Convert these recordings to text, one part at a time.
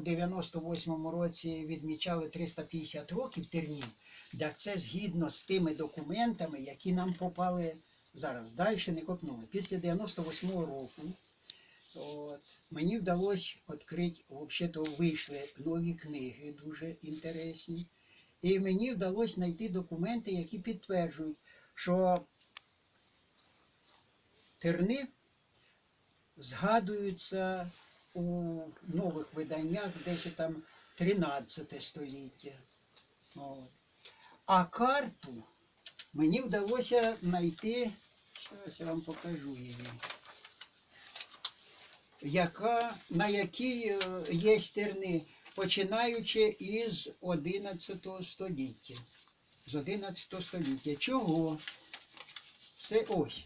98-му році відмічали 350 років тернів, так це згідно з тими документами, які нам попали зараз. Далі не копнули. Після 98-го року от, мені вдалося відкрити, взагалі-то вийшли нові книги, дуже інтересні. І мені вдалося знайти документи, які підтверджують, що терни згадуються у нових виданнях десь там 13 століття. От. А карту мені вдалося знайти, зараз я вам покажу її, яка, на якій е, є терни, починаючи із 11 століття. З 11 століття. Чого? Це ось.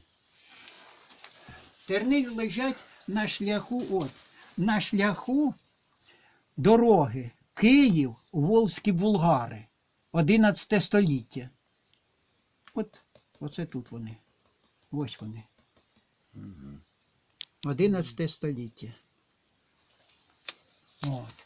Терни лежать на шляху, от, на шляху дороги Київ, Волзькі Булгари, 11 століття. От, оце тут вони. Ось вони. 11 століття. От.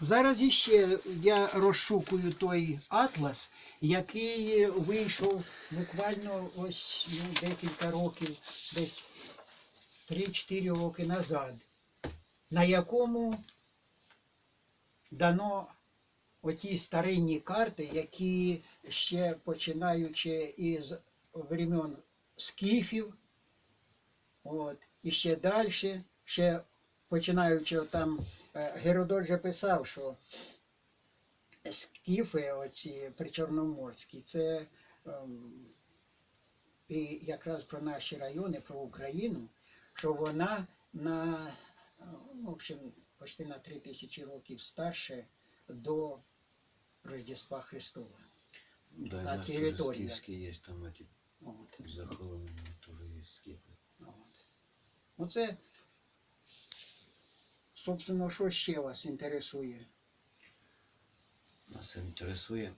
Зараз іще я розшукую той атлас, який вийшов буквально ось ну, декілька років, десь 3-4 роки назад, на якому дано оті старинні карти, які ще починаючи із времен скіфів, от, і ще далі, ще починаючи там, е, Геродот же писав, що скіфи, оці причорноморські, це ем, і якраз про наші райони, про Україну, що вона на, в общем, почти на 3 тисячі років старше до Рождества Христова. Да, На скифские есть там эти От. захоронения тоже есть скифы. От. Оце, собственно, що ще вас інтересує? Нас інтересує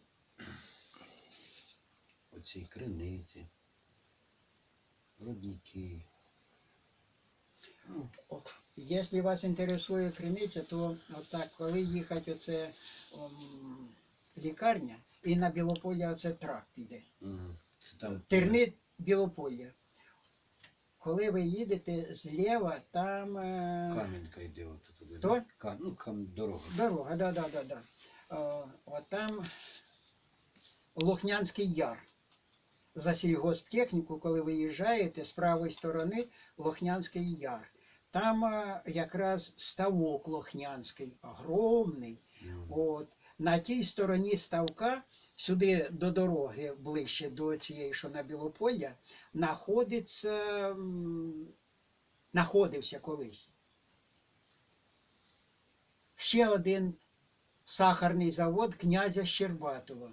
оці криниці, родники. От. Якщо вас інтересує криниця, то отак, коли їхати оце ом, лікарня, і на Білополя оце тракт іде. мгм. Там Терни Білополя. Коли ви їдете зліва, там е, камінка йде от туди. Хто? Ка- ну, кам... дорога. дорога, да, да, да, да. Е, от там Лохнянський яр. За сільгосптехніку, коли виїжджаєте з правої сторони Лохнянський яр. Там е, якраз ставок Лохнянський, огромний. От. На тій стороні ставка, сюди до дороги, ближче до цієї, що на Білополя, знаходиться, знаходився колись. Ще один сахарний завод князя Щербатова.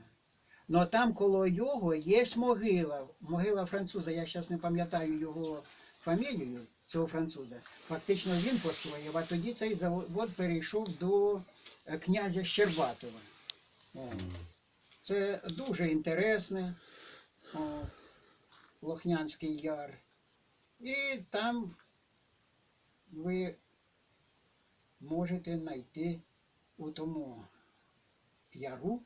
Но там коло його є могила. Могила француза, я зараз не пам'ятаю його фамілію, цього француза. Фактично він построїв, а тоді цей завод перейшов до е, князя Щербатова. Це дуже інтересне. Лохнянський яр. І там ви можете знайти у тому яру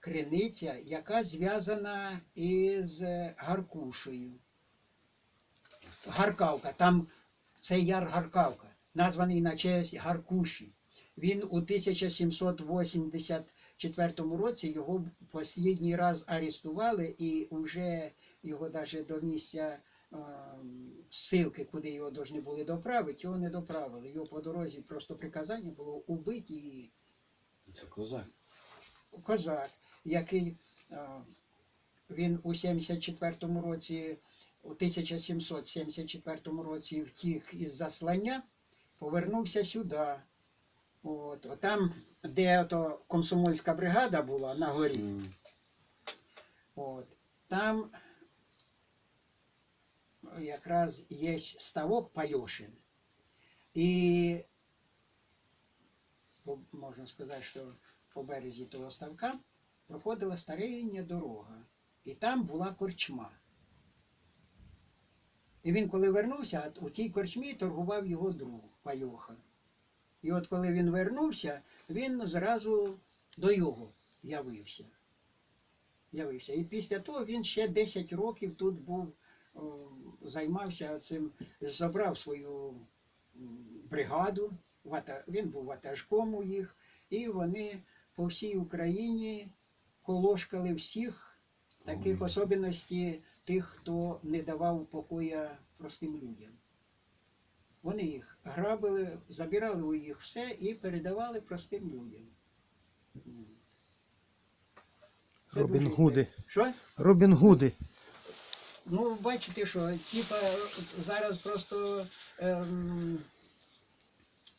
криниця, яка зв'язана із е, Гаркушею. Гаркавка. Там це яр Гаркавка, названий на честь Гаркуші. Він у 1784 році його останній раз арестували і вже його навіть до місця ссилки, куди його повинні були доправити, його не доправили. Його по дорозі просто приказання було убити і Це козак. козак, який він у 74-му році, у 1774 році втік із заслання, повернувся сюди. От, от там, де ото комсомольська бригада була на горі, Мгм. от, там якраз є ставок Пайошин. І можна сказати, що по березі того ставка проходила стариння дорога. І там була корчма. І він, коли вернувся, у тій корчмі торгував його друг Пайоха. І от коли він вернувся, він зразу до його явився. явився. І після того він ще 10 років тут був, займався цим, забрав свою бригаду, вата- він був ватажком у їх, і вони по всій Україні колошкали всіх таких особливостей тих, хто не давав покоя простим людям. Вони їх грабили, забирали у їх все і передавали простим людям. Це Робін дуже Гуди. Що? Робін Гуди. Ну, бачите, що типа зараз просто ем,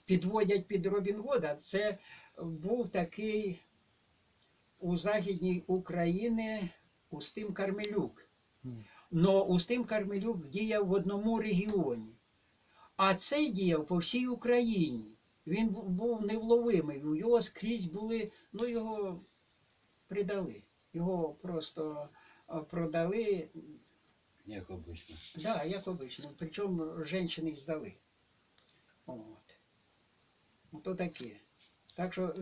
підводять під Робін Года. Це був такий у Західній Україні Устим Кармелюк. Но Устим Кармелюк діяв в одному регіоні, а цей діяв по всій Україні. Він був невловимий. У його скрізь були, ну його придали. Його просто продали Як обично. Да, як обично. Причому жінки здали. От. Ну, то таке. Так що